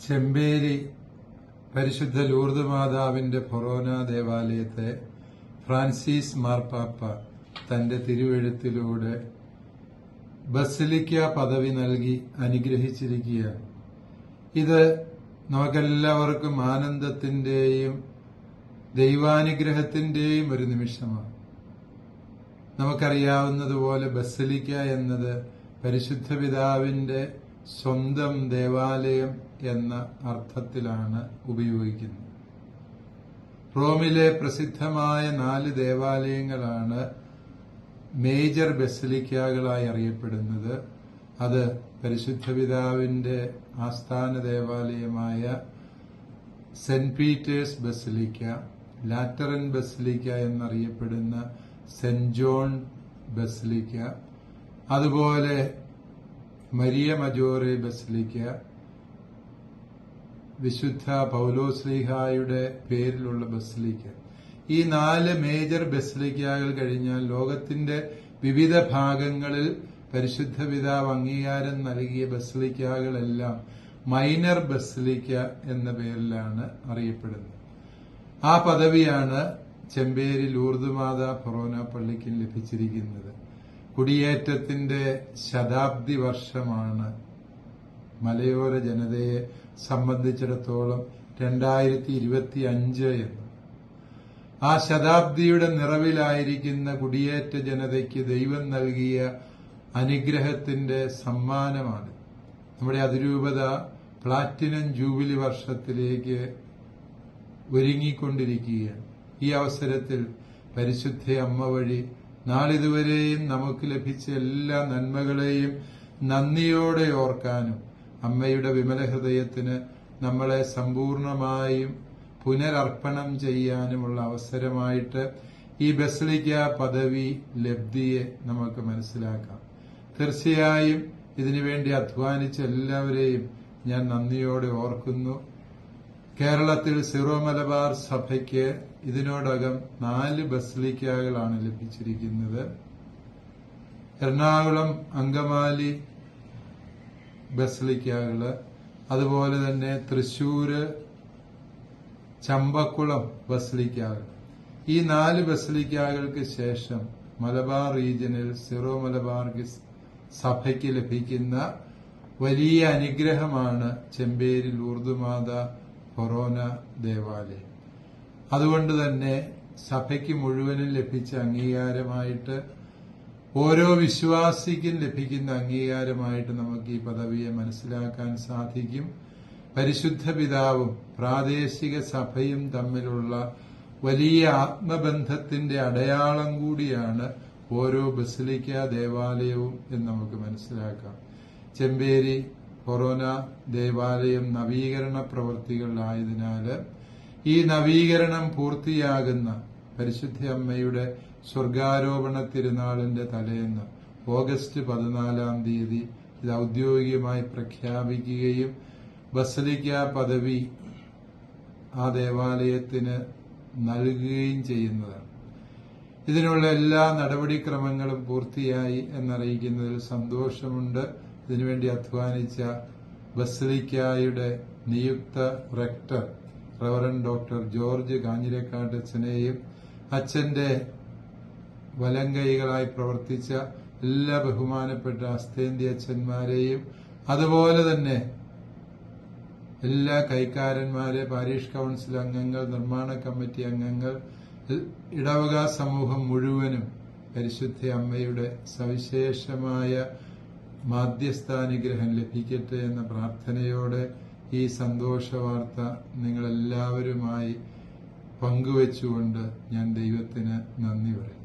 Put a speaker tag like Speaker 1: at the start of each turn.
Speaker 1: ചെമ്പേരി പരിശുദ്ധ ലൂർദ് മാതാവിന്റെ ഫൊറോന ദേവാലയത്തെ ഫ്രാൻസിസ് മാർപ്പാപ്പ തന്റെ തിരുവെഴുത്തിലൂടെ ബസിലിക്ക പദവി നൽകി അനുഗ്രഹിച്ചിരിക്കുകയാണ് ഇത് നമുക്കെല്ലാവർക്കും ആനന്ദത്തിന്റെയും ദൈവാനുഗ്രഹത്തിന്റെയും ഒരു നിമിഷമാണ്. നമുക്കറിയാവുന്നതുപോലെ ബസലിക്ക എന്നത് പരിശുദ്ധ പിതാവിന്റെ സ്വന്തം ദേവാലയം എന്ന അർത്ഥത്തിലാണ് ഉപയോഗിക്കുന്നത്. റോമിലെ പ്രസിദ്ധമായ നാല് ദേവാലയങ്ങളാണ് മേജർ ബസലിക്കകളായി അറിയപ്പെടുന്നത്. അത് പരിശുദ്ധ പിതാവിന്റെ ആസ്ഥാന ദേവാലയമായ saint Peter's basilica Lateran basilica എന്നറിയപ്പെടുന്ന സെന്റ് ജോൺ ബസലിക്ക അതുപോലെ മരിയ മജോറെ ബസ്ലിക്ക. വിശുദ്ധ പൗലോസ്ലിഹായുടെ പേരിലുള്ള ബസ്ലിക്ക. ഈ നാല് മേജർ ബസ്ലിക്കകൾ കഴിഞ്ഞാൽ ലോകത്തിന്റെ വിവിധ ഭാഗങ്ങളിൽ പരിശുദ്ധ പിതാവ് അംഗീകാരം നൽകിയ ബസ്ലിക്കകളെല്ലാം മൈനർ ബസ്ലിക്ക എന്ന പേരിലാണ് അറിയപ്പെടുന്നത്. ആ പദവിയാണ് ചെമ്പേരി ലൂർദുമാത ഫൊറോന പള്ളിക്കും ലഭിച്ചിരിക്കുന്നത്. കുടിയേറ്റത്തിന്റെ ശതാബ്ദി വർഷമാണ് മലയോര ജനതയെ സംബന്ധിച്ചിടത്തോളം രണ്ടായിരത്തി ഇരുപത്തി അഞ്ച് എന്ന്. ആ ശതാബ്ദിയുടെ നിറവിലായിരിക്കുന്ന കുടിയേറ്റ ജനതയ്ക്ക് ദൈവം നൽകിയ അനുഗ്രഹത്തിന്റെ സമ്മാനമാണ്. നമ്മുടെ അതിരൂപത പ്ലാറ്റിനം ജൂബിലി വർഷത്തിലേക്ക് ഒരുങ്ങിക്കൊണ്ടിരിക്കുകയാണ്. ഈ അവസരത്തിൽ പരിശുദ്ധ അമ്മ വഴി നാളിതുവരെയും നമുക്ക് ലഭിച്ച എല്ലാ നന്മകളെയും നന്ദിയോടെ ഓർക്കാനും അമ്മയുടെ വിമല ഹൃദയത്തിന് നമ്മളെ സമ്പൂർണമായും പുനരർപ്പണം ചെയ്യാനുമുള്ള അവസരമായിട്ട് ഈ ബസലിക്ക പദവി ലബ്ധിയെ നമുക്ക് മനസ്സിലാക്കാം. തീർച്ചയായും ഇതിനുവേണ്ടി അധ്വാനിച്ച എല്ലാവരെയും ഞാൻ നന്ദിയോടെ ഓർക്കുന്നു. കേരളത്തിൽ സിറോ മലബാർ സഭയ്ക്ക് ഇതിനോടകം നാല് ബസലിക്കകളാണ് ലഭിച്ചിരിക്കുന്നത്. എറണാകുളം അങ്കമാലി ബസലിക്കകൾ അതുപോലെ തന്നെ തൃശൂര് ചമ്പക്കുളം ബസലിക്കകൾ. ഈ നാല് ബസലിക്കകൾക്ക് ശേഷം മലബാർ റീജിയനിൽ സിറോ മലബാർ സഭയ്ക്ക് ലഭിക്കുന്ന വലിയ അനുഗ്രഹമാണ് ചെമ്പേരി ലൂർദുമാത ഫൊറോന ദേവാലയം. അതുകൊണ്ട് തന്നെ സഭയ്ക്ക് മുഴുവനും ലഭിച്ച അംഗീകാരമായിട്ട് ഓരോ വിശ്വാസിക്കും ലഭിക്കുന്ന അംഗീകാരമായിട്ട് നമുക്ക് ഈ പദവിയെ മനസ്സിലാക്കാൻ സാധിക്കും. പരിശുദ്ധ പിതാവും പ്രാദേശിക സഭയും തമ്മിലുള്ള വലിയ ആത്മബന്ധത്തിന്റെ അടയാളം കൂടിയാണ് ഓരോ ബസിലിക്ക ദേവാലയവും എന്ന് നമുക്ക് മനസ്സിലാക്കാം. ചെമ്പേരി കൊറോന ദേവാലയം നവീകരണ പ്രവൃത്തികളിലായതിനാൽ ഈ നവീകരണം പൂർത്തിയാകുന്ന പരിശുദ്ധ അമ്മയുടെ സ്വർഗാരോപണ തിരുനാളിന്റെ തലേന്ന് ഓഗസ്റ്റ് പതിനാലാം തീയതി ഇത് ഔദ്യോഗികമായി പ്രഖ്യാപിക്കുകയും ബസലിക്ക പദവി ആ ദേവാലയത്തിന് നൽകുകയും ചെയ്യുന്നതാണ്. ഇതിനുള്ള എല്ലാ നടപടിക്രമങ്ങളും പൂർത്തിയായി എന്നറിയിക്കുന്നതിൽ സന്തോഷമുണ്ട്. ഇതിനുവേണ്ടി അധ്വാനിച്ച ബസലിക്കായുടെ നിയുക്ത റെക്ടർ റവറൻ ഡോക്ടർ ജോർജ് കാഞ്ഞിരക്കാട്ടച്ചനെയും അച്ഛന്റെ വലങ്കൈകളായി പ്രവർത്തിച്ച എല്ലാ ബഹുമാനപ്പെട്ട അസ്തേന്തി അച്ഛന്മാരെയും അതുപോലെ തന്നെ എല്ലാ കൈക്കാരന്മാരെ പാരീഷ് കൌൺസിൽ അംഗങ്ങൾ നിർമ്മാണ കമ്മിറ്റി അംഗങ്ങൾ ഇടവക സമൂഹം മുഴുവനും പരിശുദ്ധ അമ്മയുടെ സവിശേഷമായ മാധ്യസ്ഥാനുഗ്രഹം ലഭിക്കട്ടെ എന്ന പ്രാർത്ഥനയോടെ ഈ സന്തോഷ വാർത്ത നിങ്ങളെല്ലാവരുമായി പങ്കുവച്ചുകൊണ്ട് ഞാൻ ദൈവത്തിന് നന്ദി പറയും